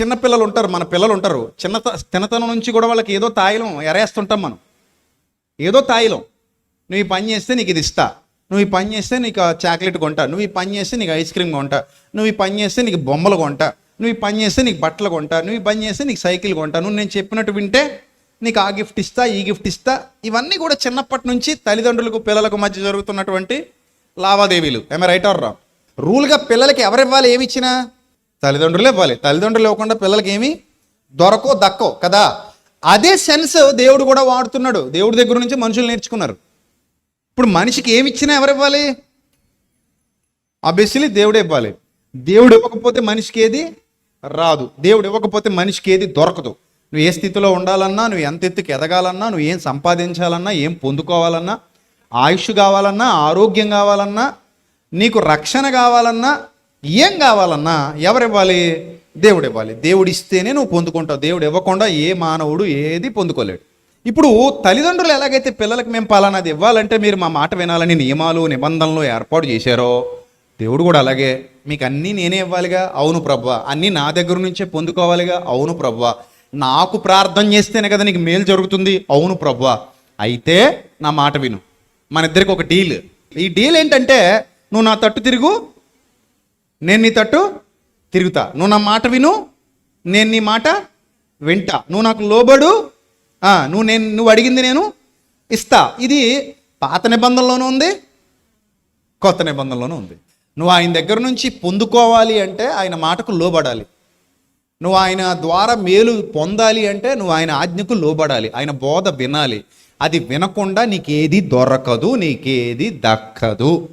చిన్నపిల్లలు ఉంటారు మన పిల్లలు ఉంటారు. చిన్న చిన్నతనం నుంచి కూడా వాళ్ళకి ఏదో తాయిలం ఎరేస్తుంటాం మనం. ఏదో తాయిలం. నువ్వు ఈ పని చేస్తే నీకు ఇది ఇస్తా. నువ్వు ఈ పని చేస్తే నీకు ఆ చాక్లెట్ కొంటా. నువ్వు ఈ పని చేస్తే నీకు ఐస్ క్రీమ్ కొంటా. నువ్వు ఈ పని చేస్తే నీకు బొమ్మలు కొంటా. నువ్వు ఈ పని చేస్తే నీకు బట్టలు కొంటా. నువ్వు ఈ పని చేస్తే నీకు సైకిల్ కొంటా. నువ్వు నేను చెప్పినట్టు వింటే నీకు ఆ గిఫ్ట్ ఇస్తా ఈ గిఫ్ట్ ఇస్తా. ఇవన్నీ కూడా చిన్నప్పటి నుంచి తల్లిదండ్రులకు పిల్లలకు మధ్య జరుగుతున్నటువంటి లావాదేవీలు. ఏమే రైట్ ఆర్ రా రూల్గా పిల్లలకి ఎవరివ్వాలి ఏమి ఇచ్చినా? తల్లిదండ్రులే ఇవ్వాలి తల్లిదండ్రులు ఇవ్వకుండా పిల్లలకి ఏమి దొరకో దక్కో కదా? అదే సెన్స్ దేవుడు కూడా వాడుతున్నాడు. దేవుడి దగ్గర నుంచి మనుషులు నేర్చుకున్నారు. ఇప్పుడు మనిషికి ఏమి ఇచ్చినా ఎవరు ఇవ్వాలి? ఆబ్వియస్లీ దేవుడే ఇవ్వాలి. దేవుడు ఇవ్వకపోతే మనిషికి ఏది రాదు. దేవుడు ఇవ్వకపోతే మనిషికి ఏది దొరకదు. నువ్వు ఏ స్థితిలో ఉండాలన్నా నువ్వు ఎంత ఎత్తుకి ఎదగాలన్నా నువ్వు ఏం సంపాదించాలన్నా ఏం పొందుకోవాలన్నా ఆయుష్ కావాలన్నా ఆరోగ్యం కావాలన్నా నీకు రక్షణ కావాలన్నా ఏం కావాలన్నా ఎవరు ఇవ్వాలి దేవుడు ఇవ్వాలి దేవుడు ఇస్తేనే నువ్వు పొందుకుంటావు. దేవుడు ఇవ్వకుండా ఏ మానవుడు ఏది పొందుకోలేడు. ఇప్పుడు తల్లిదండ్రులు ఎలాగైతే పిల్లలకు మేము పలానాది ఇవ్వాలంటే మీరు మా మాట వినాలని నియమాలు నిబంధనలు ఏర్పాటు చేశారో దేవుడు కూడా అలాగే మీకు అన్నీ నేనే ఇవ్వాలిగా? అవును ప్రవ్వా అన్నీ నా దగ్గర నుంచే పొందుకోవాలిగా? అవును ప్రవ్వా నాకు ప్రార్థన చేస్తేనే కదా నీకు మేలు జరుగుతుంది? అవును ప్రవ్వా అయితే నా మాట విను. మన ఇద్దరికి ఒక డీల్. ఈ డీల్ ఏంటంటే నువ్వు నా తట్టు తిరుగు నేను నీ తట్టు తిరుగుతా. నువ్వు నా మాట విను నేను నీ మాట వింటా. నువ్వు నాకు లోబడు నువ్వు నేను నువ్వు అడిగింది నేను ఇస్తా. ఇది పాత నిబంధనలోనూ ఉంది కొత్త నిబంధనలోనూ ఉంది. నువ్వు ఆయన దగ్గర నుంచి పొందుకోవాలి అంటే ఆయన మాటకు లోబడాలి. నువ్వు ఆయన ద్వారా మేలు పొందాలి అంటే నువ్వు ఆయన ఆజ్ఞకు లోబడాలి. ఆయన బోధ వినాలి. అది వినకుండా నీకేది దొరకదు నీకేది దక్కదు.